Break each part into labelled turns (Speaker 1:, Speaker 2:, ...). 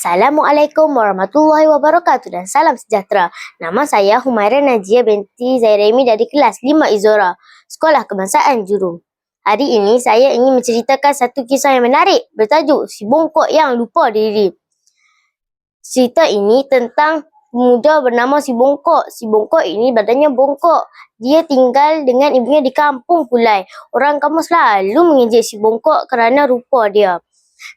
Speaker 1: Assalamualaikum warahmatullahi wabarakatuh dan salam sejahtera. Nama saya Humaira Najia binti Zairemi dari kelas 5 Izora, Sekolah Kebangsaan Jurong. Hari ini saya ingin menceritakan satu kisah yang menarik bertajuk Si Bongkok Yang Lupa Diri. Cerita ini tentang pemuda bernama Si Bongkok. Si Bongkok ini badannya bongkok. Dia tinggal dengan ibunya di kampung Pulai. Orang kampung selalu mengejek Si Bongkok kerana rupa dia.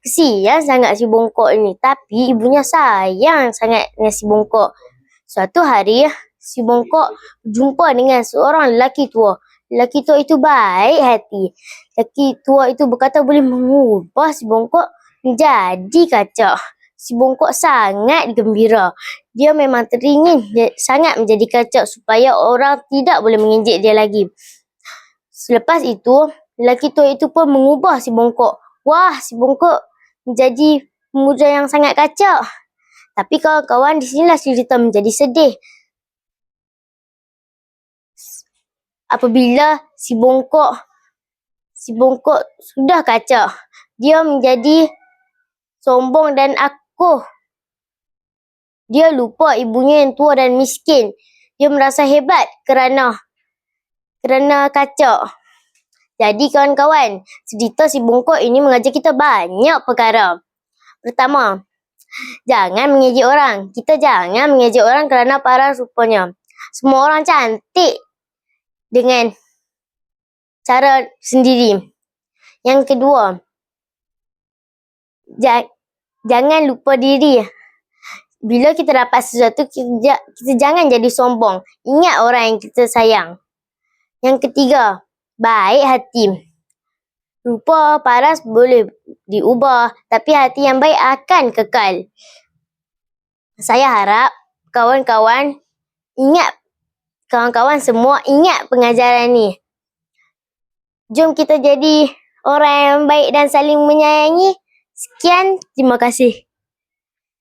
Speaker 1: Kesian sangat si bongkok ini. Tapi ibunya sayang sangat dengan si bongkok. Suatu hari, si bongkok berjumpa dengan seorang lelaki tua. Lelaki tua itu baik hati. Lelaki tua itu berkata boleh mengubah si bongkok menjadi kaca. Si bongkok sangat gembira. Dia memang teringin sangat menjadi kaca supaya orang tidak boleh mengejek dia lagi. Selepas itu, lelaki tua itu pun mengubah si bongkok Wah, si bongkok menjadi pemuda yang sangat kacak. Tapi kawan-kawan, di sinilah cerita menjadi sedih. Apabila si bongkok si bongkok sudah kacak, dia menjadi sombong dan akuh. Dia lupa ibunya yang tua dan miskin. Dia merasa hebat kerana kerana kacak. Jadi kawan-kawan, cerita si bongkok ini mengajar kita banyak perkara. Pertama, jangan mengejek orang. Kita jangan mengejek orang kerana paras rupanya. Semua orang cantik dengan cara sendiri. Yang kedua, ja jangan lupa diri. Bila kita dapat sesuatu, kita, kita jangan jadi sombong. Ingat orang yang kita sayang. Yang ketiga, baik hati. Rupa paras boleh diubah, tapi hati yang baik akan kekal. Saya harap kawan-kawan ingat, kawan-kawan semua ingat pengajaran ni. Jom kita jadi orang yang baik dan saling menyayangi. Sekian, terima kasih.